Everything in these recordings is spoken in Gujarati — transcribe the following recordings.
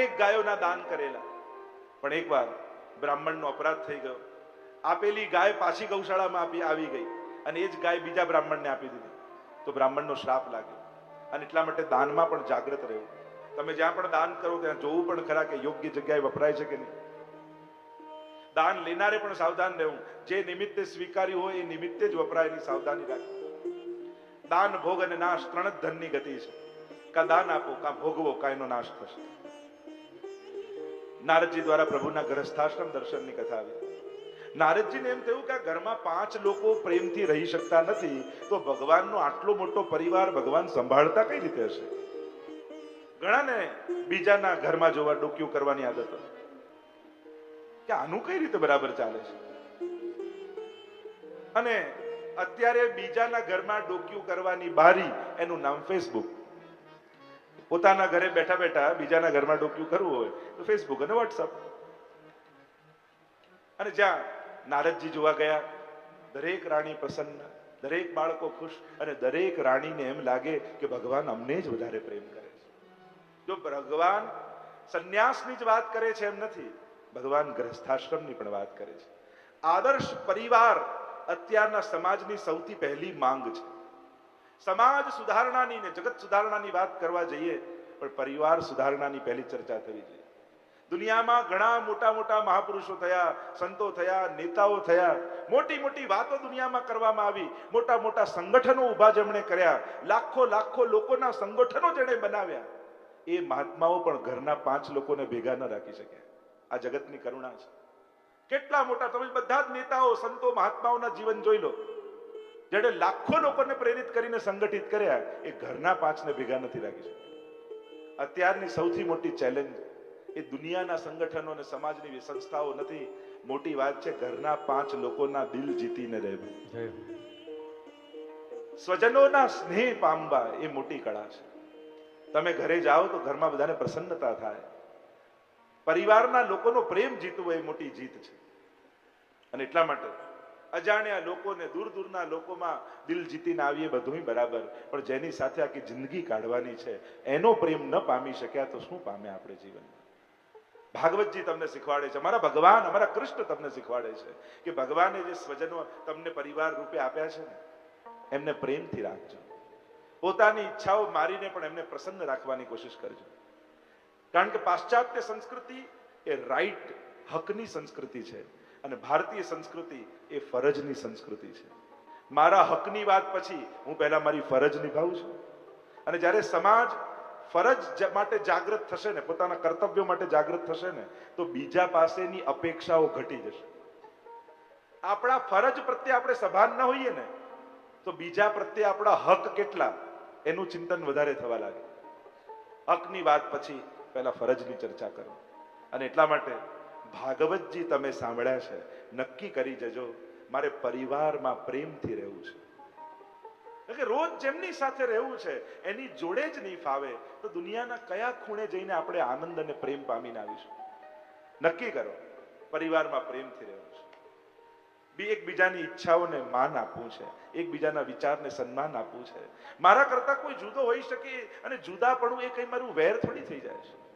અનેક ગાયોના દાન કરેલા. પણ એકવાર બ્રાહ્મણનો અપરાધ થઈ ગયો. આપેલી ગાય પાછી ગૌશાળામાં આપી આવી ગઈ અને એ જ ગાય બીજા બ્રાહ્મણને આપી દીધી. તો બ્રાહ્મણનો શ્રાપ લાગ્યો અને એટલા માટે દાનમાં પણ જાગ્રત રહેવું તમે જ્યાં પણ દાન કરો ત્યાં જોવું પણ ખરા કે યોગ્ય જગ્યાએ વપરાય છે કે નહીં? દાન લેનારે પણ સાવધાન રહેવું. જે નિમિત્તે સ્વીકાર્યું હોય એ નિમિત્તે જ વપરાય સાવધાની રાખવી. દાન ભોગ અને નાશ ત્રણ જ ધનની ગતિ છે. કા દાન આપો, કા ભોગવો કા એનો નાશ થશે. નારદજી દ્વારા પ્રભુના ગ્રસ્થાશ્રમ દર્શનની કથા આવી. નારદજીને એમ થયું કે ઘરમાં પાંચ લોકો પ્રેમથી રહી શકતા નથી, તો ભગવાનનો આટલો મોટો પરિવાર ભગવાન સંભાળતા કઈ રીતે હશે? ઘણાને બીજાના ઘરમાં જોવા ડોક્યું કરવાની આદત કે આનું કઈ રીતે બરાબર ચાલે છે? અને અત્યારે બીજાના ઘરમાં ડોક્યું કરવાની બારી એનું નામ ફેસબુક પોતાના ઘરે બેઠા બેઠા બીજાના ઘરમાં ડોક્યું કરવું હોય તો ફેસબુક અને વોટ્સઅપ અને જ્યાં નારદજી જોવા ગયા, દરેક રાણી પ્રસન્ન, દરેક બાળકો ખુશ અને દરેક રાણીને એમ લાગે કે ભગવાન અમને જ વધારે પ્રેમ કરે છે. જો ભગવાન સંન્યાસની જ વાત કરે છે એમ નથી, ભગવાન ગ્રસ્થાશ્રમની પણ વાત કરે છે. આદર્શ પરિવાર અત્યારના સમાજની સૌથી પહેલી માંગ છે. સમાજ સુધારણાની ને જગત સુધારણાની વાત કરવા જઈએ, પણ પરિવાર સુધારણાની પહેલી ચર્ચા થવી જોઈએ. દુનિયામાં ઘણા મોટા મોટા મહાપુરુષો થયા, સંતો થયા, નેતાઓ થયા, મોટી મોટી વાતો દુનિયામાં કરવામાં આવી, મોટા મોટા સંગઠનો ઊભા જેમણે કર્યા, લાખો લાખો લોકોના સંગઠનો જેણે બનાવ્યા. એ મહાત્માઓ પણ ઘરના પાંચ લોકોને ભેગા ન રાખી શક્યા. આ જગતની કરુણા છે. કેટલા મોટા, તમે બધા જ નેતાઓ, સંતો, મહાત્માઓના જીવન જોઈ લો. જેણે લાખો લોકોને પ્રેરિત કરીને સંગઠિત કર્યા એ ઘરના પાંચને ભેગા નથી રાખી શક્યા. અત્યારની સૌથી મોટી ચેલેન્જ એ દુનિયાના સંગઠનો અને સમાજની સંસ્થાઓ નથી. મોટી વાત છે ઘરના પાંચ લોકોના દિલ જીતીને રહેવું. સ્વજનોના સ્નેહ પામવા એ મોટી કળા છે. તમે ઘરે જાઓ તો ઘરમાં બધાને પ્રસન્નતા થાય. પરિવારના લોકોનો પ્રેમ જીતવો એ મોટી જીત છે. અને એટલા માટે અજાણ્યા લોકોને દૂર દૂરના લોકોમાં દિલ જીતીને આવીએ બધું બરાબર. પણ જેની સાથે આખી જિંદગી કાઢવાની છે, એનો પ્રેમ ન પામી શક્યા તો શું પામે આપણે જીવનમાં? ભાગવતજી તમને શીખવાડે છે. અમારા ભગવાન, અમારા કૃષ્ણ તમને શીખવાડે છે કે ભગવાને જે સ્વજનો તમને પરિવાર રૂપે આપ્યા છે ને, એમને પ્રેમથી રાખજો. પોતાની ઈચ્છાઓ મારીને પણ એમને પ્રસન્ન રાખવાની કોશિશ કરજો. કારણ કે પાશ્ચાત્ય સંસ્કૃતિ એ રાઈટ હકની સંસ્કૃતિ છે. અને ભારતીય સંસ્કૃતિ એ ફરજની સંસ્કૃતિ છે. મારા હકની વાત પછી હું પહેલા મારી ફરજ નિભાવું છું. અને જ્યારે સમાજ ફરજ માટે જાગૃત થશે ને, પોતાના કર્તવ્યો માટે જાગૃત થશે ને, તો બીજા પાસેની અપેક્ષાઓ ઘટી જશે. આપણા ફરજ પ્રત્યે આપણે સભાન ન હોઈએ ને, તો બીજા પ્રત્યે આપણા હક કેટલા, એનું ચિંતન વધારે થવા લાગે. હકની વાત પછી પહેલા ફરજની ચર્ચા કરો. અને એટલા માટે ભાગવતજી તમે સાંભળ્યા છે. નક્કી કરી જજો, મારે પરિવારમાં પ્રેમથી રહેવું છે. કે રોજ જેમની સાથે રહેવું છે, એની જોડે જ નહીં ફાવે તો દુનિયાના કયા ખૂણે જઈને આપણે આનંદ અને પ્રેમ પામીને આવીશું? નક્કી કરો, પરિવારમાં પ્રેમથી રહેવું છે. બી એકબીજાની ઈચ્છાઓને માન આપવું છે, એકબીજાના વિચારને સન્માન આપવું છે. મારા કરતા કોઈ જુદો હોઈ શકે અને જુદાપણું એ કંઈ મારું વેર થોડી થઈ જાય છે.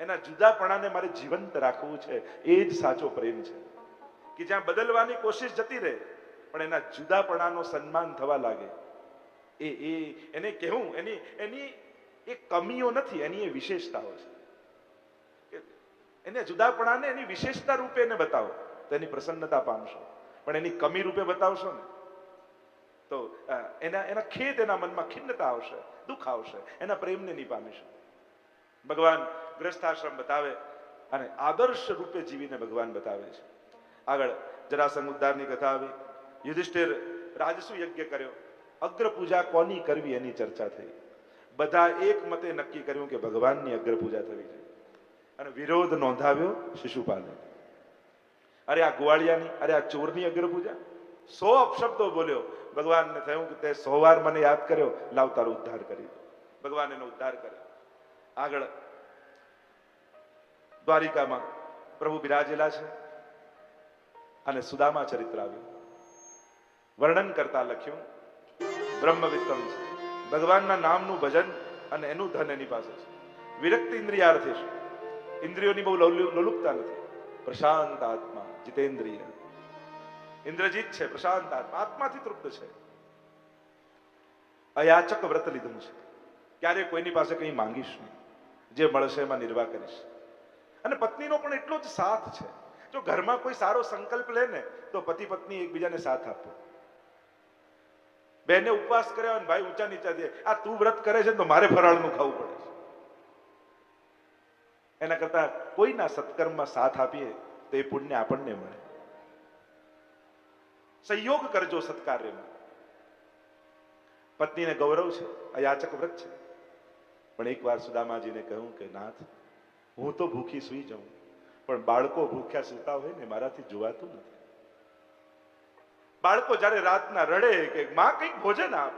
એના જુદાપણાને મારે જીવંત રાખવું છે, એ જ સાચો પ્રેમ છે. કે જ્યાં બદલવાની કોશિશ જતી રહે, પણ એના જુદાપણાનો સન્માન થવા લાગે. એ એ, એને કહેવું, એની એની એ કમીઓ નથી, એની એ વિશેષતાઓ છે. એને જુદાપણાને, એની વિશેષતા રૂપે એને બતાવો, તો એની પ્રસન્નતા પામશો. પણ એની કમી રૂપે બતાવશો ને, તો એના એના ખેદ એના મનમાં ખિન્નતા આવશે, દુઃખ આવશે, એના પ્રેમને નહીં પામીશું ભગવાન ગ્રસ્થાશ્રમ બતાવે અને આદર્શ રૂપે જીવીને ભગવાન બતાવે છે. આગળ જરાસંઘ ઉદ્ધારની કથા આવી. યુધિષ્ઠિર રાજસુ યજ્ઞ કર્યો. અગ્ર પૂજા કોની કરવી એની ચર્ચા થઈ. બધા એક મતે નક્કી કર્યું કે ભગવાનની અગ્ર પૂજા થવી જોઈએ. અને વિરોધ નોંધાવ્યો શિશુપાલે અરે આ ગોવાળિયાની, અરે આ ચોરની અગ્ર પૂજા સો અપશબ્દો બોલ્યો. ભગવાનને થયું કે તે સો વાર મને યાદ કર્યો. લાવ તારો ઉદ્ધાર કરી ભગવાન એનો ઉદ્ધાર કર્યો. આગળ દ્વારિકામાં પ્રભુ બિરાજેલા છે અને સુદામા ચરિત્ર આવ્યું. વર્ણન કરતા લખ્યું બ્રહ્મ વિત્તમ છે. ભગવાનના નામનું ભજન અને એનું ધન એની પાસે છે. વિરક્તિ ઇન્દ્રિયાર્થી છે. ઇન્દ્રિયોની બહુ લોલુ- લોલુપતા નથી. પ્રશાંત આત્મા, જીતેન્દ્રિય. ઇન્દ્રજીત છે, પ્રશાંત આત્મા. આત્માથી તૃપ્ત છે. અયાચક વ્રત લીધું છે. ક્યારે કોઈની પાસે કંઈ માંગીશ નહીં. જે મળશે એમાં નિર્વાહ કરીશ. અને પત્નીનો પણ એટલો જ સાથ છે. જો ઘરમાં કોઈ સારો સંકલ્પ લે ને, તો પતિ પત્ની એકબીજાને સાથ આપો. બેને ઉપવાસ કર્યા હોય ભાઈ ઊંચા નીચા દે. આ તું વ્રત કરે છે તો મારે ફરાળનું ખાવું પડે છે. એના કરતા કોઈના સત્કર્મમાં સાથ આપીએ, તો એ પુણ્ય આપણને મળે. સંયોગ કરજો સત્કાર્યમાં. પત્નીને ગૌરવ છે અયાચક વ્રત છે. પણ એકવાર સુદામાજીને કહ્યું કે, નાથ હું તો ભૂખી સુઈ જાઉં. પણ બાળકો ભૂખ્યા સૂતા હોય ને મારાથી જોવાતું નથી. બાળકો જ્યારે રાતના રડે કે માં કંઈક ભોજન આપ.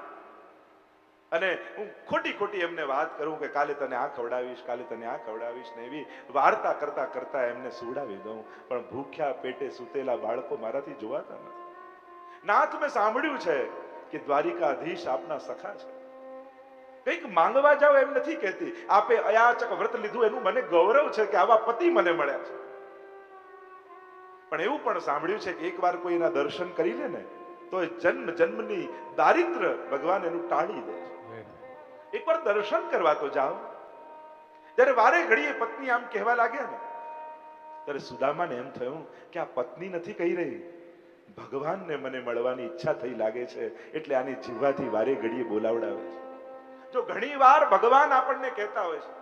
અને હું ખોટી ખોટી એમને વાત કરું કે કાલે તને આ ખવડાવીશ, કાલે તને આ ખવડાવીશ ને એવી વાર્તા કરતા કરતા એમને સુવડાવી દઉં. પણ ભૂખ્યા પેટે સૂતેલા બાળકો મારાથી જોવાતા નથી. નાથ મેં સાંભળ્યું છે કે દ્વારિકાધીશ આપના સખા છે. કંઈક માંગવા જાવ એમ નથી કહેતી. આપે અયાચક વ્રત લીધું, એનું મને ગૌરવ છે કે આવા પતિ મને મળ્યા છે. પણ એવું પણ સાંભળ્યું છે કે એકવાર કોઈ એના દર્શન કરી લે ને, તો એ જન્મ જન્મની દારિદ્ર ભગવાન એનું ટાળી દે એકવાર દર્શન કરવા તો જાઓ. ત્યારે વારે ઘડીએ પત્ની આમ કહેવા લાગ્યા ને, ત્યારે સુદામાને એમ થયું કે આ પત્ની નથી કહી રહી. ભગવાનને મને મળવાની ઈચ્છા થઈ લાગે છે, એટલે આની જીવવાથી વારે ઘડીએ બોલાવડાવે છે. જો ઘણી વાર ભગવાન આપણને કહેતા હોય છે,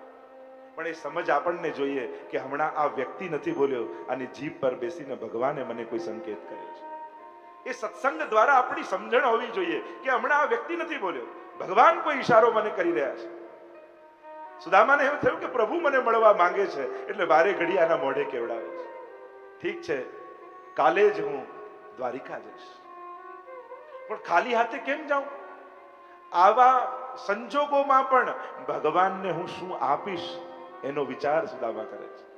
પણ એ સમજ આપણને જોઈએ કે હમણાં આ વ્યક્તિ નથી બોલ્યો અને જીભ પર બેસીને ભગવાને મને કોઈ સંકેત કર્યો છે. એ સત્સંગ દ્વારા આપણી સમજણ હોવી જોઈએ કે હમણાં આ વ્યક્તિ નથી બોલ્યો. ભગવાન કોઈ ઈશારો મને કરી રહ્યા છે. સુદામાને એમ થયું કે પ્રભુ મને મળવા માંગે છે, એટલે વારે ઘડી આના મોઢે કેવડાવે છે. ઠીક છે, કાલે જ હું દ્વારિકા જઈશ. પણ ખાલી હાથે કેમ જાઉં? આવા સંજોગોમાં પણ ભગવાનને હું શું આપીશ એનો વિચાર સુદામા કરે છે.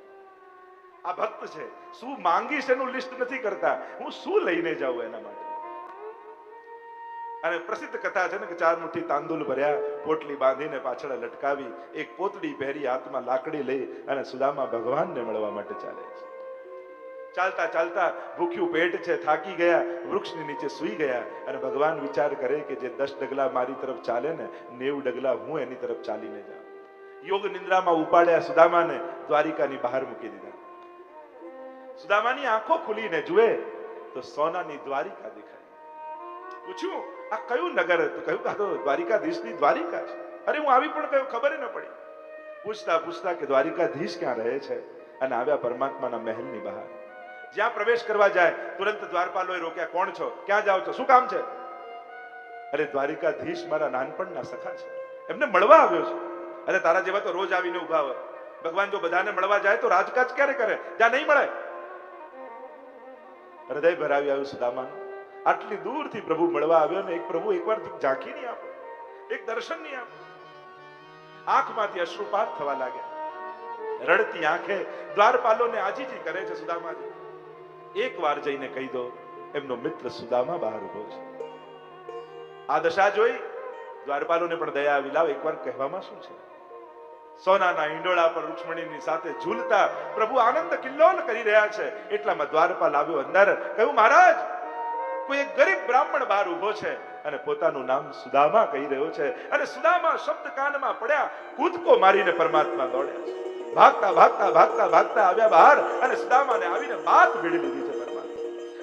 આ ભક્ત છે, શું માંગીશ એનું લિસ્ટ નથી કરતા, હું શું લઈને જાઉં એના માટે? અને પ્રસિદ્ધ કથા છે ને કે ચાર મુઠ્ઠી તાંદુલ ભર્યા, પોટલી બાંધીને પાછળ લટકાવી, એક પોતડી પહેરી હાથમાં લાકડી લઈ અને સુદામા ભગવાનને મળવા માટે ચાલે છે. ચાલતા ચાલતા ભૂખ્યું પેટ છે, થાકી ગયા, વૃક્ષની નીચે સૂઈ ગયા અને ભગવાન વિચાર કરે કે જે દસ ડગલા મારી તરફ ચાલે ને, નેવું ડગલા હું એની તરફ ચાલીને જાઉં. યોગ નિંદ્રામાં ઉપાડ્યા સુદામાને દ્વારિકાની બહાર મૂકી દીધા. સુદામાની આંખો ખુલીને જુએ તો સોનાની દ્વારિકા દેખાય પૂછ્યું, આ કયું નગર? હતું કહ્યું કે તો દ્વારિકાધીશની દ્વારિકા છે. અરે, હું આવી પણ કયો, ખબર ન પડી. પૂછતા પૂછતા કે દ્વારિકાધીશ ક્યાં રહે છે? અને આવ્યા પરમાત્માના મહેલની બહાર. જ્યાં પ્રવેશ કરવા જાય, તુરંત દ્વારપાલોએ રોક્યા, કોણ છો? ક્યાં જાઓ છો? શું કામ છે? અરે, દ્વારિકાધીશ મારા નાનપણના સખા છે. એમને મળવા આવ્યો છે. અરે, તારા જેવા તો રોજ આવીને ઊભા હોય. ભગવાન જો બધાને મળવા જાય તો રાજકાજ ક્યારે કરે? જ્યાં નહીં મળે. હૃદય ભરાવી આવ્યું સુદામાનું. આટલી દૂરથી પ્રભુ મળવા આવ્યો ને એક પ્રભુ એકવાર ઝાંખી નહીં આપો. એક દર્શન નહીં આપો. આંખમાંથી અશ્રુપાત થવા લાગ્યા. રડતી આંખે દ્વારપાલોને આજીજી કરે છે સુદામાજી. એક વાર જઈને કહી દો, એમનો મિત્ર સુદામા બહાર ઊભો છે. આ દશા જોઈ દ્વારપાલોને પણ દયા આવી. લાવ એકવાર કહેવામાં શું છે? સોનાના ઈંડોળા પર રૂક્ષ્મણીની સાથે ઝૂલતા પ્રભુ આનંદ કિલ્લોલ કરી રહ્યા છે. એટલામાં દ્વારપાલ આવ્યો અંદર, કહ્યું, મહારાજ, કોઈ એક ગરીબ બ્રાહ્મણ બહાર ઊભો છે. અને પોતાનું નામ સુદામા કહી રહ્યો છે. અને સુદામા શબ્દ કાનમાં પડ્યા, કૂદકો મારીને પરમાત્મા દોડ્યા છે. ભાગતા ભાગતા ભાગતા ભાગતા આવ્યા બહાર અને સુદામાને આવીને વાત ભીડી લીધી છે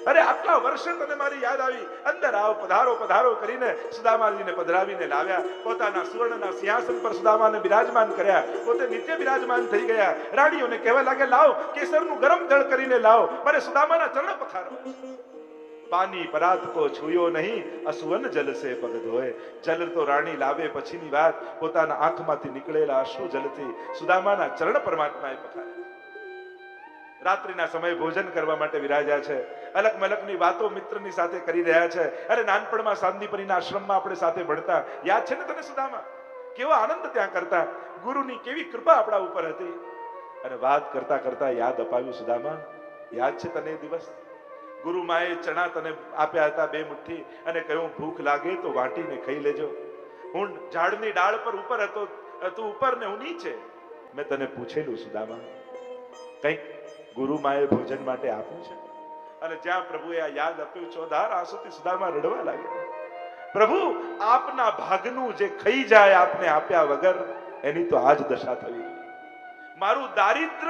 અરે આટલા વર્ષે તને મારી યાદ આવી. અંદર આવ, પધારો પધારો કરીને સુદામાજીને પધરાવીને લાવ્યા. પોતાના સુવર્ણના સિંહાસન પર સુદામાને બિરાજમાન કર્યા. પોતે નિત્ય બિરાજમાન થઈ ગયા. રાણીઓને કહેવા લાગે લાવ, કેસરનું ગરમ જળ કરીને લાવ. મારે સુદામાના ચરણ પખારો પાની પરાત છુયો નહીં, અસુવન જલસે પગ ધોય જલ તો રાણી લાવે પછીની વાત, પોતાના આંખમાંથી નીકળેલા અશ્રુ જલથી સુદામાના ચરણ પરમાત્માએ પખાર્યા. રાત્રિના સમયે ભોજન કરવા માટે વિરાજ્યા છે. અલગ મલકની વાતો મિત્રની સાથે કરી રહ્યા છે. અરે નાનપણમાં સાંદીપરીના આશ્રમમાં આપણે સાથે ભણતા. યાદ છે ને તને સુદામા? કેવો આનંદ ત્યાં કરતા. ગુરુની કેવી કૃપા આપણા ઉપર હતી. અને વાત કરતા કરતા યાદ અપાવ્યું સુદામા. યાદ છે તને એ દિવસ? ગુરુ માએ ચણા તને આપ્યા હતા બે મુઠ્ઠી અને કહ્યું, ભૂખ લાગે તો વાટીને ખાઈ લેજો. હું ઝાડની ડાળ પર ઉપર હતો, તું ઉપર ને હું નીચે. મેં તને પૂછેલું, સુદામા, કંઈક ગુરુમાએ ભોજન માટે આપ્યું છે? અને જ્યાં પ્રભુએ આ યાદ આપ્યું, ચોધાર આંસુથી સુદામા રડવા લાગ્યા. પ્રભુ, આપના ભાગનું જે ખાઈ જાય આપને આપ્યા વગર, એની તો આજ દશા થવી મારું દારિદ્ર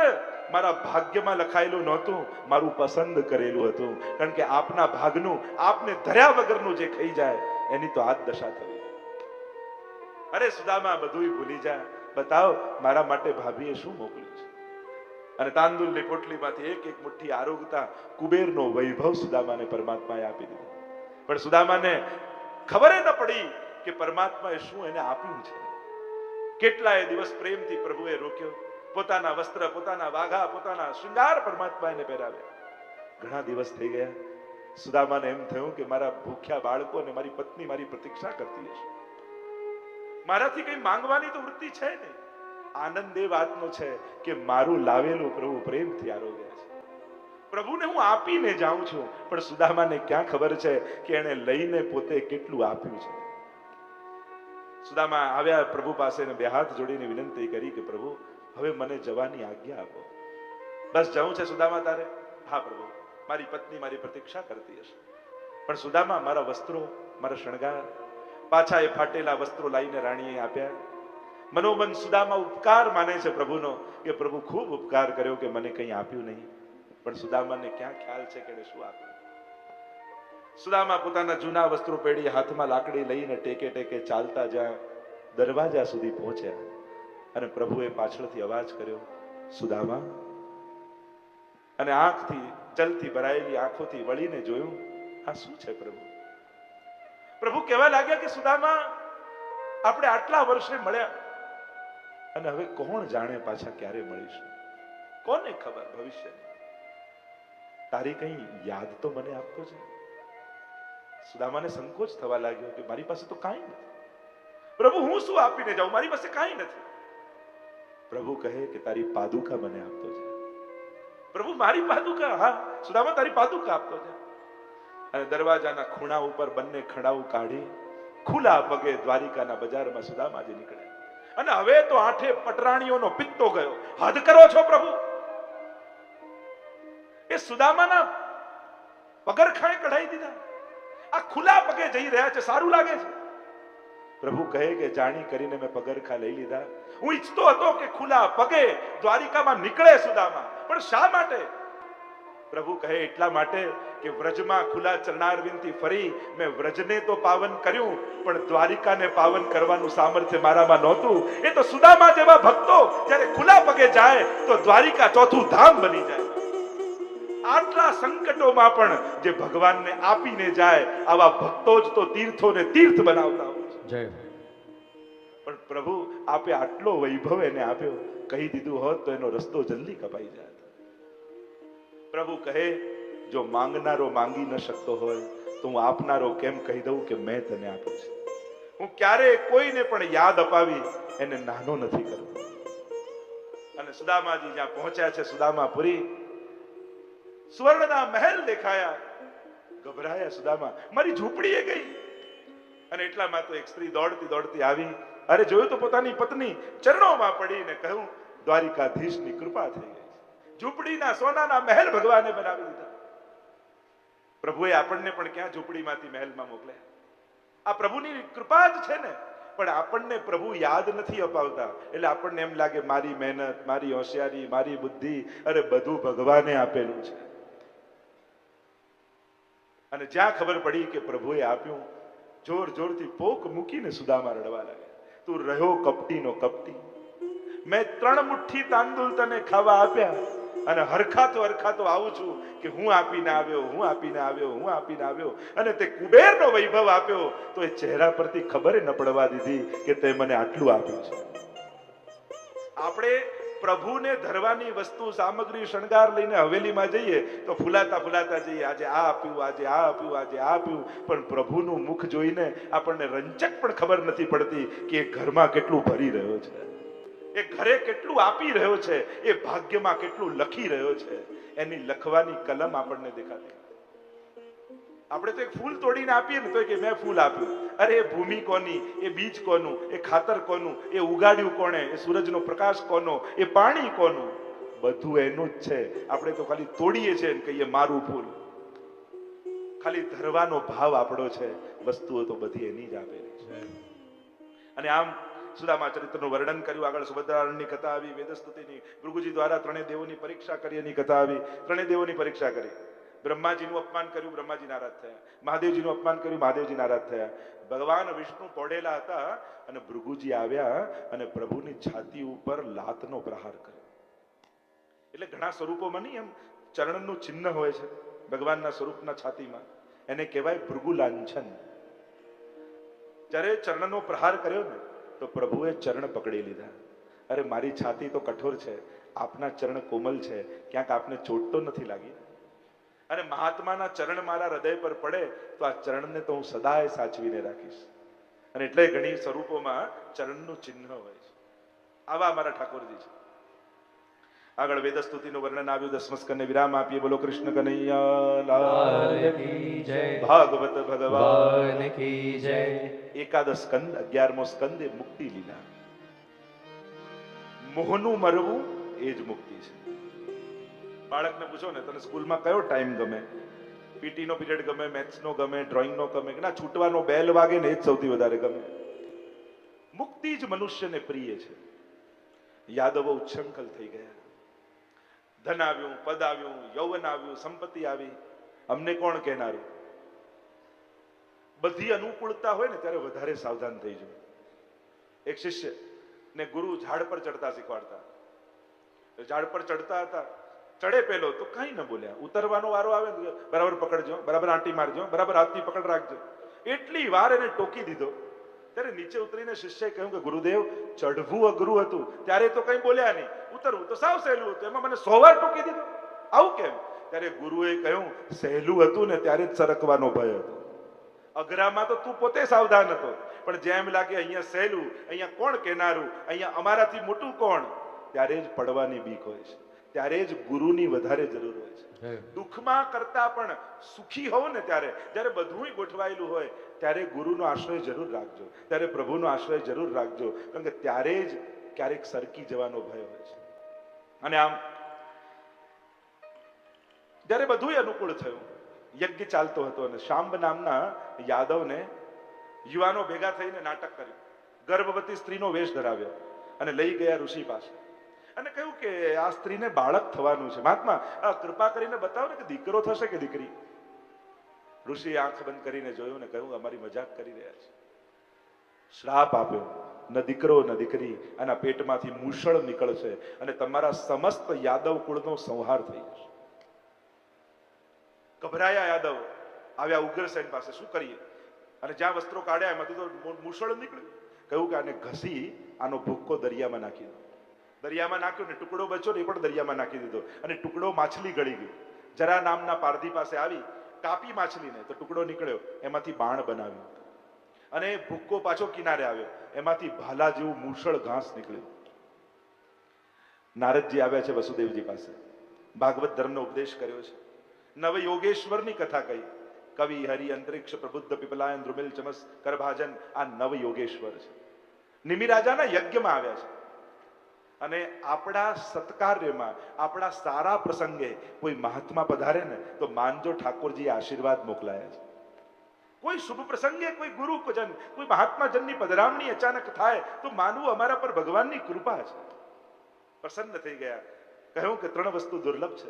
મારા ભાગ્યમાં લખાયેલું નહોતું, મારું પસંદ કરેલું હતું. કારણ કે આપના ભાગનું, આપને ધર્યા વગરનું જે ખાઈ જાય, એની તો હાથ દશા થવી અરે સુદામા બધુંય ભૂલી જાય બતાવો, મારા માટે ભાભીએ શું મોકલ્યું છે? અને તાંદુલની પોટલીમાંથી એક એક મુઠ્ઠી આરોગતા કુબેરનો વૈભવ સુદામાને પરમાત્માએ આપી દીધો. પણ સુદામાને ખબર ન પડી કે પરમાત્માએ શું એને આપ્યું છે. કેટલાય દિવસ પ્રેમથી પ્રભુએ રોક્યો. પોતાના વસ્ત્ર, પોતાના વાઘા, પોતાના શૃંગાર પરમાત્માને પહેરાવ્યા. ઘણા દિવસ થઈ ગયા. સુદામાને એમ થયું કે મારા ભૂખ્યા બાળકો અને મારી પત્ની મારી પ્રતીક્ષા કરતી હશે. મારાથી કઈ માંગવાની તો વૃત્તિ છે નહીં. આનંદ એ વાતનો છે કે મારું લાવેલું પ્રભુ પ્રેમથી આરોગ્ય છે. પ્રભુને હું આપીને જાઉં છું, પણ સુદામાને ક્યાં ખબર છે કે એને લઈને પોતે કેટલું આપ્યું છે? સુદામા આવ્યા પ્રભુ પાસે બે હાથ જોડીને વિનંતી કરી કે પ્રભુ હવે મને જવાની આજ્ઞા આપો. બસ જવું છે સુદામા તારે? હા પ્રભુ, મારી પત્ની મારી પ્રતીક્ષા કરતી હશે. પણ સુદામા, મારા વસ્ત્રો, મારા શણગાર, પાછા એ ફાટેલા વસ્ત્રો લાવીને રાણીએ આપ્યા. મનોમન સુદામા ઉપકાર માને છે પ્રભુનો. કે પ્રભુ ખૂબ ઉપકાર કર્યો કે મને કંઈ આપ્યું નહીં. પણ સુદામાને ક્યાં ખ્યાલ છે કે શું આપ્યું? સુદામા પોતાના જૂના વસ્ત્રો પેઢી હાથમાં લાકડી લઈને ટેકે ટેકે ચાલતા જ્યાં દરવાજા સુધી પહોંચ્યા. અને પ્રભુએ પાછળથી અવાજ કર્યો, સુદામા. અને આંખથી, જલથી ભરાયેલી આંખોથી વળીને જોયું, આ શું છે પ્રભુ? પ્રભુ કહેવા લાગ્યા કે, સુદામા, આપણે આટલા વર્ષે મળ્યા અને હવે કોણ જાણે પાછા ક્યારે મળીશું? કોને ખબર ભવિષ્ય તારી કઈ યાદ તો મને આપતો છે સુદામાને સંકોચ થવા લાગ્યો કે, મારી પાસે તો કાંઈ નથી. પ્રભુ, હું શું આપીને જાઉં? મારી પાસે કાંઈ નથી. પ્રભુ કહે કે તારી પાદુકા મને આપતો છે પ્રભુ, મારી પાદુકા? હા, સુદામા, તારી પાદુકા આપતો છે અને દરવાજાના ખૂણા ઉપર બંને ખડાઉ કાઢી ખુલ્લા પગે દ્વારિકાના બજારમાં સુદામાજી નીકળ્યા અને હવે તો આઠે પટરાણીઓનો પિત્તો ગયો. હદ કરો છો પ્રભુ? એ સુદામાના પગરખાએ કઢાઈ દીધા. આ ખુલ્લા પગે જઈ રહ્યા છે, સારું લાગે છે. પ્રભુ કહે કે જાણી કરીને મેં પગરખા લઈ લીધા. હું ઈચ્છતો હતો કે ખુલ્લા પગે દ્વારિકામાં નીકળે સુદામા, પણ શા માટે? પ્રભુ કહે, એટલા માટે કે વ્રજમાં ખુલ્લા ચરણારવિંદથી ફરી મેં વ્રજને તો પાવન કર્યું, પણ દ્વારિકાને પાવન કરવાનું સામર્થ્ય મારામાં નહોતું. એ તો સુદામા જેવા ભક્તો જ્યારે ખુલ્લા પગે જાય, તો દ્વારિકા ચોથું ધામ બની જાય. આટલા સંકટોમાં પણ જે ભગવાનને આપીને જાય, આવા ભક્તો જ તો તીર્થોને તીર્થ બનાવતા હોય. જય પણ પ્રભુ આપે આટલો વૈભવ એને આપ્યો, કહી દીધું હોત તો એનો રસ્તો જલ્દી કપાઈ જાય પ્રભુ કહે, જો માંગનારો માંગી ન શકતો હોય, તો હું આપનારો કેમ કહી દઉં કે મેં તને આપ્યો છે? હું ક્યારે કોઈને પણ યાદ અપાવી એને નાનો નથી કરતો. અને સુદામાજી જ્યાં પહોંચ્યા છે, સુદામાપુરી, સુવર્ણના મહેલ દેખાયા. ગભરાયા સુદામા, મારી ઝૂંપડીએ ગઈ. અને એટલામાં તો એક સ્ત્રી દોડતી દોડતી આવી, અરે જોયું તો પોતાની પત્ની ચરણોમાં પડીને કહ્યું, દ્વારિકાધીશની કૃપા થઈ ગઈ. ઝૂંપડીના સોનાના મહેલ ભગવાને બનાવી દીધા. પ્રભુએ આપણને પણ ક્યાં ઝૂંપડીમાંથી મહેલમાં મોકલ્યા આ પ્રભુની કૃપા જ છે ને, પણ આપણને પ્રભુ યાદ નથી અપાવતા. એટલે આપણને એમ લાગે, મારી મહેનત, મારી હોશિયારી, મારી બુદ્ધિ, અરે બધું ભગવાને આપેલું છે. અને જ્યાં ખબર પડી કે પ્રભુએ આપ્યું જોર જોરથી પોક મૂકીને સુદામા રડવા લાગ્યા. તું રહ્યો કપટીનો કપટી. મેં ત્રણ મુઠ્ઠી તાંદુલ તને ખાવા આપ્યા અને હરખાતો હરખાતો આવું છું કે હું આપીને આવ્યો, હું આપીને આવ્યો, હું આપીને આવ્યો અને તે કુબેરનો વૈભવ આપ્યો તો એ ચહેરા પરથી ખબર ન પડવા દીધી કે તે મને આટલું આપ્યું છે. આપણે પ્રભુને ધરવાની વસ્તુ, સામગ્રી, શણગાર લઈને હવેલીમાં જઈએ તો ફૂલાતા ફૂલાતા જઈએ. આજે આ આપ્યું, આજે આ આપ્યું, આજે આ આપ્યું. પણ પ્રભુનું મુખ જોઈને આપણને રંચક પણ ખબર નથી પડતી કે એ ઘરમાં કેટલું ભરી રહ્યો છે. એ ઘરે કેટલું આપી રહ્યો છે. એ ભાગ્યમાં કેટલું લખી રહ્યો છે. એની લખવાની કલમ આપણને દેખાતી. આપણે તો એક ફૂલ તોડીને આપીએ ને તો કે મેં ફૂલ આપ્યું. અરે એ ભૂમિ કોની? એ બીજ કોનું? એ ખાતર કોનું? એ ઉગાડ્યું કોણે? એ સૂરજનો પ્રકાશ કોનો? એ પાણી કોનું? બધું એનું જ છે. આપણે તો ખાલી તોડીએ છીએ ને કહીએ મારું ફૂલ. ખાલી ધરવાનો ભાવ આપણો છે. વસ્તુઓ તો બધી એની જ આપેલી છે. અને આમ સુદામા ચરિત્રનું વર્ણન કર્યું. આગળ સુભદ્રારણની કથા આવી, વેદસ્તુતિની ભૃગુજી દ્વારા ત્રણેય દેવોની પરીક્ષા કરી, એની કથા આવી. ત્રણેય દેવોની પરીક્ષા કરી. બ્રહ્માજીનું અપમાન કર્યું, બ્રહ્માજી નારાજ થયા. મહાદેવજીનું અપમાન કર્યું, મહાદેવજી નારાજ થયા. ભગવાન વિષ્ણુ પોડેલા હતા અને ભૃગુજી આવ્યા અને પ્રભુની છાતી ઉપર લાતનો પ્રહાર કર્યો. એટલે ઘણા સ્વરૂપોમાં નહીં, એમ ચરણનું ચિહ્ન હોય છે ભગવાનના સ્વરૂપના છાતીમાં. એને કહેવાય ભૃગુ લાંછન. જ્યારે ચરણનો પ્રહાર કર્યો ને, તો પ્રભુએ ચરણ પકડી લીધા. અરે મારી છાતી તો કઠોર છે, આપના ચરણ કોમલ છે, ક્યાંક આપને ચોટ તો નથી લાગી? અને મહાત્માના ચરણ મારા હૃદય પર પડે તો આ ચરણને તો હું સદાય સાચવીને રાખીશ. અને એટલે ઘણી સ્વરૂપોમાં ચરણનું ચિહ્ન હોય છે. આવા અમારા ઠાકોરજી છે. આગળ વેદસ્તુતિનું વર્ણન આવ્યું દસમસ્કને વિરામ આપીએ. બોલો કૃષ્ણ કનૈયા ભાગવત ભગવાન. ભગવાન કી જય. એકાદશ સ્કંદ અગિયારમો સ્કંદ એ મુક્તિ લીલા. મોહનું મરવું એ જ મુક્તિ છે. બાળકને પૂછો ને, તને સ્કૂલમાં કયો ટાઈમ ગમે? પીટી નો પીરિયડ ગમે મેથ્સ નો ગમે ડ્રોઈંગ નો ગમે ના, છૂટવાનો બેલ વાગે ને એ જ સૌથી વધારે ગમે. મુક્તિ જ મનુષ્યને પ્રિય છે. યાદવો ઉચ્છંખલ થઈ ગયા. ધન આવ્યું, પદ આવ્યું, યૌવન આવ્યું, સંપત્તિ આવી. અમને કોણ કહેનારું? બધી અનુકૂળતા હોય ને, ત્યારે વધારે સાવધાન થઈ જવું. એક શિષ્ય ને ગુરુ ઝાડ પર ચડતા શીખવાડતા. ઝાડ પર ચડતા હતા ચડે પેલો તો કઈ ન બોલ્યા. ઉતરવાનો વારો આવે બરાબર પકડજો, બરાબર આંટી મારજો, બરાબર હાથની પકડ રાખજો. એટલી વાર એને ટોકી દીધો. ત્યારે નીચે ઉતરીને શિષ્યએ કહ્યું કે, ગુરુદેવ, ચઢવું અઘરું હતું. ત્યારે તો કઈ બોલ્યા નહીં. ઉતરવું તો સાવ સહેલું હતું. એમાં મને સો વાર ટોકી દીધો. આવું કેમ? ત્યારે ગુરુએ કહ્યું, સહેલું હતું ને ત્યારે જ સરકવાનો ભય હતો. અઘરામાં તો તું પોતે સાવધાન હતો. પણ જેમ લાગે અહીંયા સહેલું, અહીંયા કોણ કેનારું અહીંયા અમારાથી મોટું કોણ? ત્યારે જ પડવાની બીક હોય છે. ત્યારે જ ગુરુની વધારે જરૂર હોય છે. દુઃખમાં કરતા પણ સુખી હોવ ને ત્યારે જ્યારે બધું ગોઠવાયેલું હોય ત્યારે ગુરુનો આશ્રય જરૂર રાખજો. ત્યારે પ્રભુનો આશ્રય જરૂર રાખજો. કારણ કે ત્યારે જ ક્યારેક સરકી જવાનો ભય હોય છે. અને આમ જ્યારે બધું અનુકૂળ થયું. યજ્ઞ ચાલતો હતો અને શાંબ નામના યાદવને યુવાનો ભેગા થઈને નાટક કર્યું. ગર્ભવતી સ્ત્રીનો વેશ ધરાવ્યો અને લઈ ગયા ઋષિ પાસે. અને કહ્યું કે આ સ્ત્રીને બાળક થવાનું છે. મહાત્મા કૃપા કરીને બતાવો ને કે દીકરો થશે કે દીકરી? ઋષિ આંખ બંધ કરીને જોયું ને કહ્યું, અમારી મજાક કરી રહ્યા છે. શ્રાપ આપ્યો, ન દીકરો, ન દીકરી. આના પેટમાંથી મૂષળ નીકળશે અને તમારા સમસ્ત યાદવ કુળનો સંહાર થઈ જશે. ગભરાયા યાદવ, આવ્યા ઉગ્રસેન પાસે, શું કરીએ? અને જ્યાં વસ્ત્રો કાઢ્યા, એમાંથી તો મૂષળ નીકળ્યું. કહ્યું કે આને ઘસી આનો ભૂક્કો દરિયામાં નાખી દો. દરિયામાં નાખ્યો ને ટુકડો બચ્યો ને એ પણ દરિયામાં નાખી દીધો. અને ટુકડો માછલી ગળી ગયો. જરા નામના પારધી પાસે આવી, કાપી માછલીને તો ટુકડો નીકળ્યો, એમાંથી બાણ બનાવ્યું. અને ભૂક્કો પાછો કિનારે આવ્યો. એમાંથી ભાલા જેવું મૂસળ ઘાસ નીકળ્યું. નારદજી આવ્યા છે વસુદેવજી પાસે. ભાગવત ધર્મનો ઉપદેશ કર્યો છે. નવ યોગેશ્વરની કથા કહી. કવિ, હરિ, અંતરિક્ષ, પ્રબુદ્ધ, પીપલાયન દ્રુમિલ ચમસ, કરભાજન, આ નવ યોગેશ્વર છે. નિમિરાજાના યજ્ઞમાં આવ્યા છે. અને આપણા સત્કાર્યમાં, આપણા સારા પ્રસંગે કોઈ મહાત્મા પધારે ને, તો માનજો ઠાકોરજી આશીર્વાદ મોકલાયા છે. કોઈ શુભ પ્રસંગે કોઈ ગુરુ જન, કોઈ મહાત્મા જનની પધરામણી અચાનક થાય, તો માનવું અમારા પર ભગવાનની કૃપા છે. પ્રસન્ન થઈ ગયા. કહ્યું કે ત્રણ વસ્તુ દુર્લભ છે.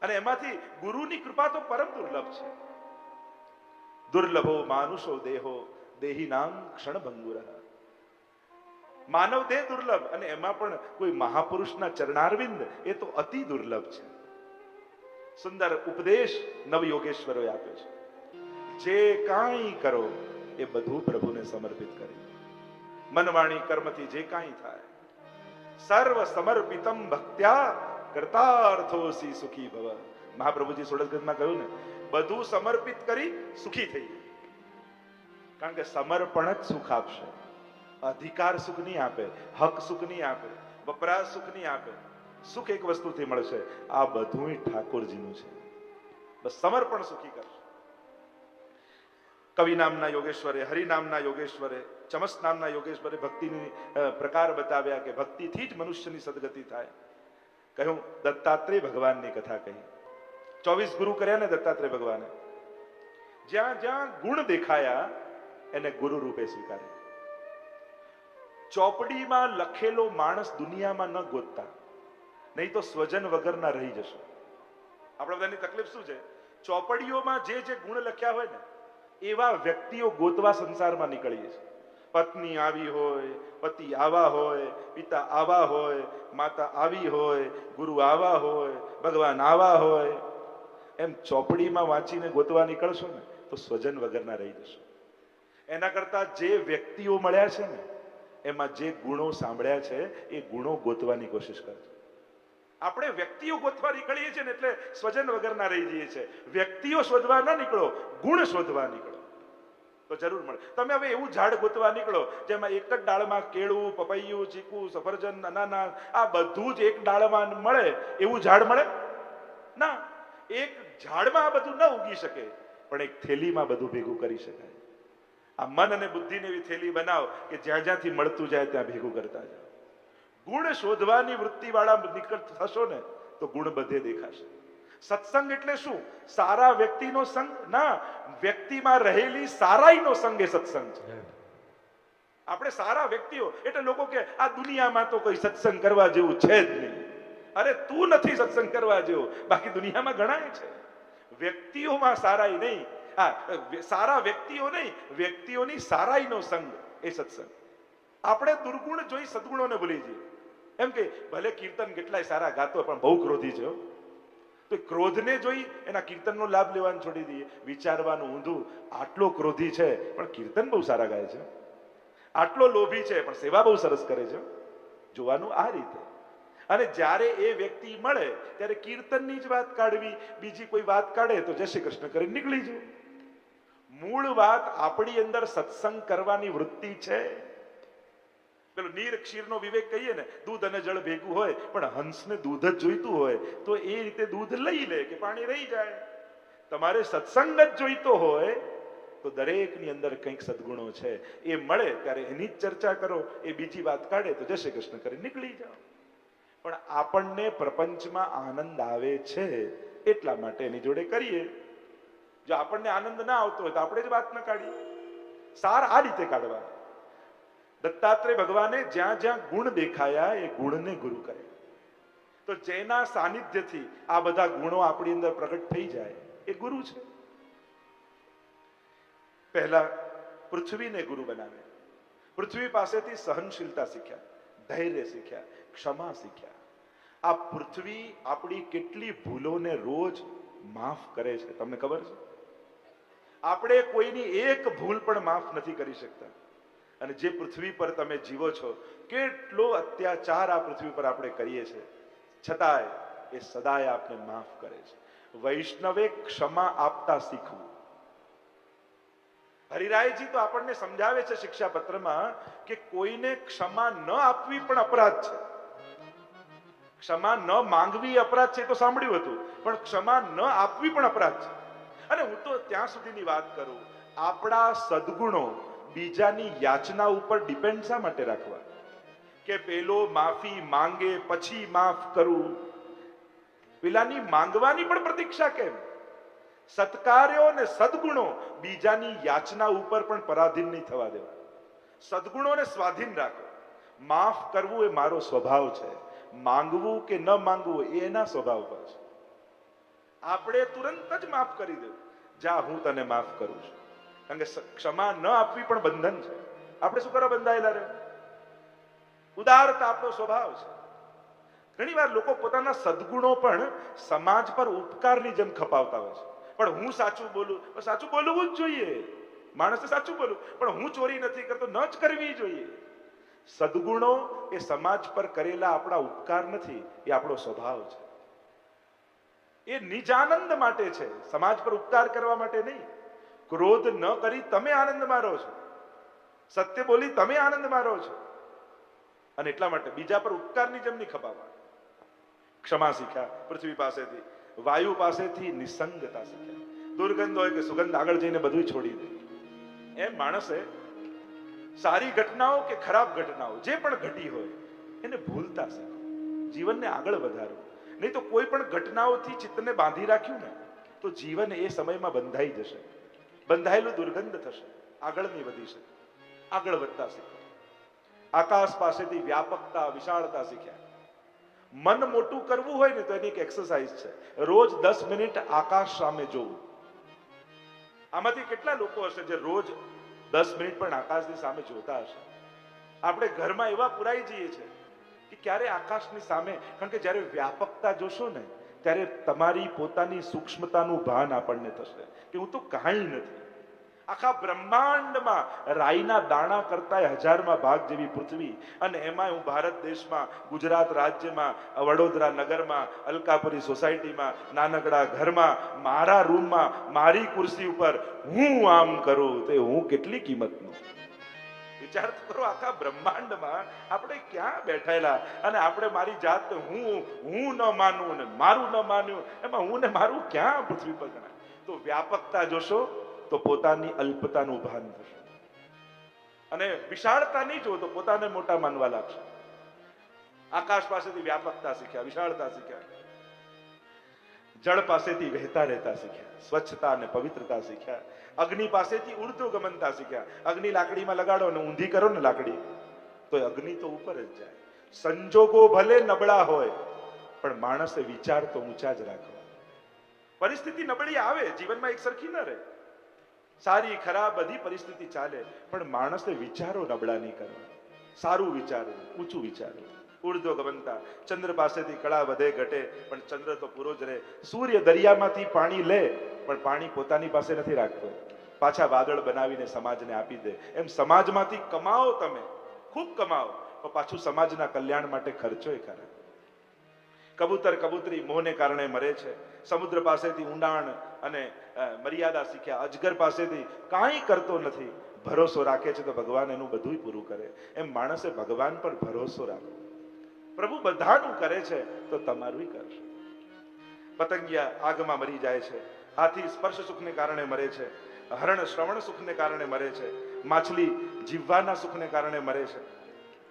અને એમાંથી ગુરુની કૃપા તો પરમ દુર્લભ છે. દુર્લભો માનુષો દેહો, દેહી નામ ક્ષણભંગુર. માનવ દેહ દુર્લભ અને એમાં પણ કોઈ મહાપુરુષના ચરણારવિંદ એ તો અતિ દુર્લભ છે. સુંદર ઉપદેશ નવયોગેશ્વરોએ આપ્યો છે. જે કાંઈ કરો એ બધું પ્રભુને સમર્પિત કરી મનવાણી કર્મથી જે કાંઈ થાય, સર્વ સમર્પિતમ ભક્ત્યા કરતાર્થોસી સુખી ભવ. મહાપ્રભુજી સોળસગંજમાં કહ્યું ને, બધું સમર્પિત કરી સુખી થઈ કારણ કે સમર્પણ જ સુખ આપશે. અધિકાર સુખ નહીં આપે, હક સુખ નહીં આપે, વપરાશ સુખ નહીં આપે. સુખ એક વસ્તુથી મળશે આ બધું ઠાકોરજીનું છે. બસ સમર્પણ સુખી કરશે કવિ નામના યોગેશ્વરે, હરિ નામના યોગેશ્વરે, ચમસ નામના યોગેશ્વરે ભક્તિની પ્રકાર બતાવ્યા કે ભક્તિથી જ મનુષ્યની સદગતિ થાય. કહ્યું, દત્તાત્રેય ભગવાનની કથા કહી. ચોવીસ ગુરુ કર્યા ને દત્તાત્રેય ભગવાને. જ્યાં જ્યાં ગુણ દેખાયા, એને ગુરુ રૂપે સ્વીકારે. ચોપડીમાં લખેલો માણસ દુનિયામાં ન ગોતતા. નહીં તો સ્વજન વગરના રહી જશે. આપણા બધાની તકલીફ શું છે? ચોપડીઓમાં જે જે ગુણ લખ્યા હોય ને, એવા વ્યક્તિઓ ગોતવા સંસારમાં નીકળીએ છે પત્ની આવી હોય, પતિ આવા હોય, પિતા આવા હોય, માતા આવી હોય, ગુરુ આવા હોય, ભગવાન આવા હોય. એમ ચોપડીમાં વાંચીને ગોતવા નીકળશો ને, તો સ્વજન વગરના રહી જશો. એના કરતા જે વ્યક્તિઓ મળ્યા છે ને એમાં જે ગુણો સાંભળ્યા છે, એ ગુણો ગોતવાની કોશિશ કરજો. આપણે વ્યક્તિઓ ગોતવા નીકળીએ છીએ ને એટલે સ્વજન વગરના રહી જઈએ છીએ. વ્યક્તિઓ શોધવા ન નીકળો, ગુણ શોધવા નીકળો. તો જરૂર મળે. તમે હવે એવું ઝાડ ગોતવા નીકળો, જેમાં એક જ ડાળમાં કેળું, પપૈયું, ચીકુ, સફરજન, અનાનાસ, આ બધું જ એક ડાળમાં મળે, એવું ઝાડ મળે? ના. એક ઝાડમાં આ બધું ન ઉગી શકે, પણ એક થેલીમાં બધું ભેગું કરી શકાય. આ મન અને બુદ્ધિને એવી થેલી બનાવ કે જ્યાં જ્યાંથી મળતું જાય ત્યાં ભેગું કરતા જાઓ. ગુણ શોધવાની વૃત્તિવાળા નીકળ થશો ને તો ગુણ બધે દેખાશે. સત્સંગ એટલે શું? સારા વ્યક્તિનો સંગ ના વ્યક્તિમાં રહેલી સારાઈનો સંગ એ સત્સંગ છે. આપણે સારા વ્યક્તિઓ એટલે લોકો કે આ દુનિયામાં તો કોઈ સત્સંગ કરવા જેવું છે જ નહીં. અરે તું નથી સત્સંગ કરવા જેવો બાકી દુનિયામાં ઘણાય છે. વ્યક્તિઓમાં સારાઈ નહીં આ સારા વ્યક્તિઓ નહીં, વ્યક્તિઓની સારાઈનો સંગ એ સત્સંગ. આપણે દુર્ગુણ જોઈ સદગુણોને ભૂલી જઈએ. એમ કે, ભલે કીર્તન કેટલાય સારા ગાતો પણ બહુ ક્રોધી છે તો ક્રોધને જોઈ એના કીર્તનનો લાભ લેવાનું છોડી દઈએ. વિચારવાનું ઊંધું, આટલો ક્રોધી છે, પણ કીર્તન બહુ સારા ગાય છે. આટલો લોભી છે, પણ સેવા બહુ સરસ કરે છે જોવાનું આ રીતે. અને જ્યારે એ વ્યક્તિ મળે, ત્યારે કીર્તનની જ વાત કાઢવી, બીજી કોઈ વાત કાઢે, તો જય શ્રી કૃષ્ણ કરી નીકળી જવું. મૂળ વાત આપણી અંદર સત્સંગ કરવાની વૃત્તિ છે. પેલો નીર ક્ષીરનો વિવેક કહીએ ને, દૂધ અને જળ ભેગું હોય, પણ હંસને દૂધ જ જોઈતું હોય, તો એ રીતે દૂધ લઈ લે કે પાણી રહી જાય. તમારે સત્સંગ જ જોઈતો હોય, તો દરેકની અંદર કંઈક સદગુણો છે. એ મળે ત્યારે એની જ ચર્ચા કરો, એ બીજી વાત કાઢે તો જય શ્રી કૃષ્ણ કરી નીકળી જાઓ. પણ આપણને પ્રપંચમાં આનંદ આવે છે, એટલા માટે એની જોડે કરીએ. જો આપણને આનંદ ના આવતો હોય તો આપણે જ વાત ન કાઢીએ સાર આ રીતે કાઢવા દત્તાત્રેય ભગવાને જ્યાં જ્યાં ગુણ દેખાયા એ ગુણને ગુરુ કરે. તો જેના સાનિધ્યથી આ બધા ગુણો આપણી અંદર પ્રગટ થઈ જાય એ ગુરુ છે. પહેલા પૃથ્વીને ગુરુ બનાવે. પૃથ્વી પાસેથી સહનશીલતા શીખ્યા, ધૈર્ય શીખ્યા, ક્ષમા શીખ્યા. આ પૃથ્વી આપણી કેટલી ભૂલોને રોજ માફ કરે છે, તમને ખબર છે? આપણે કોઈની એક ભૂલ પણ માફ નથી કરી શકતા. અને જે પૃથ્વી પર તમે જીવો છો, કેટલો અત્યાચાર આ પૃથ્વી પર આપણે કરીએ છીએ છતાંય એ સદાય આપને માફ કરે છે. વૈષ્ણવે ક્ષમા આપતા શીખવું. હરિરાયજી તો આપણને સમજાવે છે શિક્ષા પત્રમાં કે કોઈને ક્ષમા ન આપવી પણ અપરાધ છે. ક્ષમા ન માંગવી અપરાધ છે તો સાંભળ્યું હતું. પણ ક્ષમા ન આપવી પણ અપરાધ છે. અને હું તો ત્યાં સુધીની વાત કરું, આપણા સદગુણો બીજાની યાચના ઉપર ડિપેન્ડ શા માટે રાખવા? કે પેલો માફી માંગે, પછી માફ કરું? પેલાની માંગવાની પણ પ્રતીક્ષા કેમ? સત્કાર્યો અને સદગુણો બીજાની યાચના ઉપર પણ પરાધીન નહીં થવા દેવા. સદગુણોને સ્વાધીન રાખો. માફ કરવું એ મારો સ્વભાવ છે. માંગવું કે ન માંગવું એ એના સ્વભાવ પર છે. આપણે તુરંત જ માફ કરી દેવું જા, હું તને માફ કરું છું. કારણ કે ક્ષમા ન આપવી પણ બંધન છે. આપણે શું કરવા બંધાયેલા રહે ઉદારતા આપણો સ્વભાવ છે. ઘણી વાર લોકો પોતાના સદગુણો પણ સમાજ પર ઉપકારની જેમ ખપાવતા હોય છે. પણ હું સાચું બોલું સાચું બોલવું જ જોઈએ. માણસે સાચું બોલું, પણ હું ચોરી નથી કરતો, ન જ કરવી જોઈએ. સદગુણો એ સમાજ પર કરેલા આપણા ઉપકાર નથી, એ આપણો સ્વભાવ છે. એ નિજાનંદ માટે છે. સમાજ પર ઉપકાર કરવા માટે નહીં. ક્રોધ ન કરી તમે આનંદ મારો છો. સત્ય બોલી તમે આનંદ મારો છો. અને એટલા માટે બીજા પર ઉપકારની જેમ નહીં ખપાવવા ક્ષમા શીખ્યા પૃથ્વી પાસેથી. વાયુ પાસેથી નિસંગતા શીખ્યા. દુર્ગંધ હોય કે સુગંધ આગળ જઈને બધું છોડી દે. એમ માણસે સારી ઘટનાઓ કે ખરાબ ઘટનાઓ, જે પણ ઘટી હોય, એને ભૂલતા શીખો. જીવનને આગળ વધારો. નહીં તો કોઈ પણ ઘટનાઓથી ચિત્તને બાંધી રાખ્યું ને, તો જીવન એ સમયમાં બંધાઈ જશે. બંધાયેલું દુર્ગંધ થશે આગળ નહીં વધી શકે આગળ વધતા શીખો આકાશ પાસેથી વ્યાપકતા, વિશાળતા શીખ્યા. મન મોટું કરવું હોય ને તો એની એક એક્સરસાઇઝ છે. રોજ દસ મિનિટ આકાશ સામે જોવું. આમાંથી કેટલા લોકો હશે જે રોજ દસ મિનિટ પણ આકાશની સામે જોતા હશે? આપણે ઘરમાં એવા પુરાઈ જઈએ છે કે ક્યારે આકાશની સામે, કારણ કે જ્યારે વ્યાપકતા જોશો ને, ત્યારે તમારી પોતાની સૂક્ષ્મતાનું ભાન આપણને થશે, કે હું તો કાંઈ નથી. આખા બ્રહ્માંડમાં રાઈના દાણા કરતા હજારમાં ભાગ જેવી પૃથ્વી, અને એમાં હું ભારત દેશમાં, ગુજરાત રાજ્યમાં, વડોદરા નગરમાં, અલકાપુરી સોસાયટીમાં, નાનકડા ઘરમાં, મારા રૂમમાં, મારી ખુરશી ઉપર હું આમ કરું, તે હું કેટલી કિંમતનું? વિચાર તો કરો, આખા બ્રહ્માંડમાં આપણે ક્યાં બેઠેલા? અને આપણે મારી જાત હું હું ન માનું ને મારું ન માન્યું, એમાં હું ને મારું ક્યાં પૃથ્વી પર ગણાય? તો વ્યાપકતા જોશો, તો પોતાની અલ્પતાનું ભાન થશે અને વિશાળતા નહીં જો તો પોતાને મોટા માનવા લાગશે. આકાશ પાસેથી વ્યાપકતા શીખ્યા, વિશાળતા શીખ્યા. જળ પાસેથી વહેતા રહેતા શીખ્યા, સ્વચ્છતા અને પવિત્રતા શીખ્યા. અગ્નિ પાસેથી ઉડતું ગમનતા શીખ્યા. અગ્નિ લાકડીમાં લગાડો અને ઊંધી કરો ને લાકડી. તો અગ્નિ તો ઉપર જ જાય. સંજોગો ભલે નબળા હોય, પણ માણસે વિચાર તો ઊંચા જ રાખવા. પરિસ્થિતિ નબળી આવે, જીવનમાં એક સરખી ન રહે. સારી, ખરાબ બધી પરિસ્થિતિ ચાલે, પણ માણસે વિચારો નબળા નહીં કરવા. સારું વિચારવું, ઊંચું વિચારવું. ઉર્ધ્વ ગમનતા. ચંદ્ર પાસેથી કળા વધે ઘટે, પણ ચંદ્ર તો પૂરો જ રહે. સૂર્ય દરિયામાંથી પાણી લે, પણ પાણી પોતાની પાસે નથી રાખતો. પાછા વાદળ બનાવીને સમાજને આપી દે. એમ સમાજમાંથી કમાઓ તમે. ખૂબ કમાઓ. પણ પાછું સમાજના કલ્યાણ માટે ખર્ચો એ ખરા. કબૂતર, કબૂતરી મોહને કારણે મરે છે. સમુદ્ર પાસેથી ઊંડાણ અને મર્યાદા શીખ્યા. અજગર પાસેથી કાંઈ કરતો નથી. ભરોસો રાખે છે તો ભગવાન એનું બધું પૂરું કરે. એમ માણસે ભગવાન પર ભરોસો રાખો. પ્રભુ બધાનું કરે છે, તો તમારું કરશે. પતંગિયા આગમાં મરી જાય છે, હાથી સ્પર્શ સુખને કારણે મરે છે, હરણ શ્રવણ સુખને કારણે મરે છે, માછલી જીવવાના સુખને કારણે મરે છે.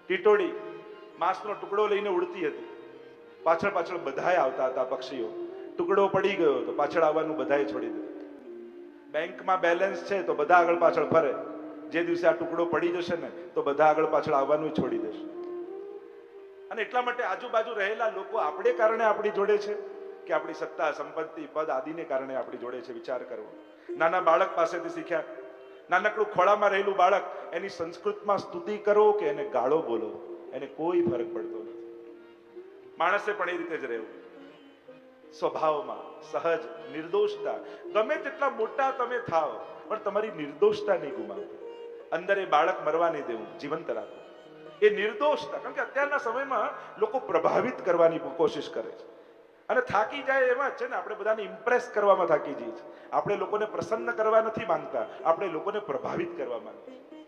ટીટોડી માંસનો ટુકડો લઈને ઉડતી હતી. પાછળ પાછળ બધાય આવતા હતા પક્ષીઓ. ટુકડો પડી ગયો તો પાછળ આવવાનું બધાય છોડી દીધું. બેંકમાં બેલેન્સ છે, તો બધા આગળ પાછળ ફરે. જે દિવસે આ ટુકડો પડી જશે ને, તો બધા આગળ પાછળ આવવાનું છોડી દેશે. અને એટલા માટે આજુબાજુ રહેલા લોકો આપણે કારણે આપણી જોડે છે કે આપણી સત્તા, સંપત્તિ, પદ આદિને કારણે આપણી જોડે છે, વિચાર કરવો. નાના બાળક પાસેથી શીખ્યા. નાનકડું ખોળામાં રહેલું બાળક એની સંસ્કૃતમાં સ્તુતિ કરો કે એને ગાળો બોલો? એને કોઈ ફરક પડતો નથી. માણસે પણ એ રીતે જ રહેવું. સ્વભાવમાં સહજ, નિર્દોષતા. ગમે તેટલા મોટા તમે થાવ પણ તમારી નિર્દોષતા નહીં ગુમાવો અંદર એ બાળક મરવા નહીં દેવું, જીવંત રાખો એ નિર્દોષતા કારણ કે અત્યારના સમયમાં લોકો પ્રભાવિત કરવાની કોશિશ કરે છે. અને થાકી જાય એમાં છે ને, આપણે બધાને ઇમ્પ્રેસ કરવામાં થાકી જઈએ છીએ. આપણે લોકોને પ્રસન્ન કરવા નથી માંગતા. આપણે લોકોને પ્રભાવિત કરવા છીએ.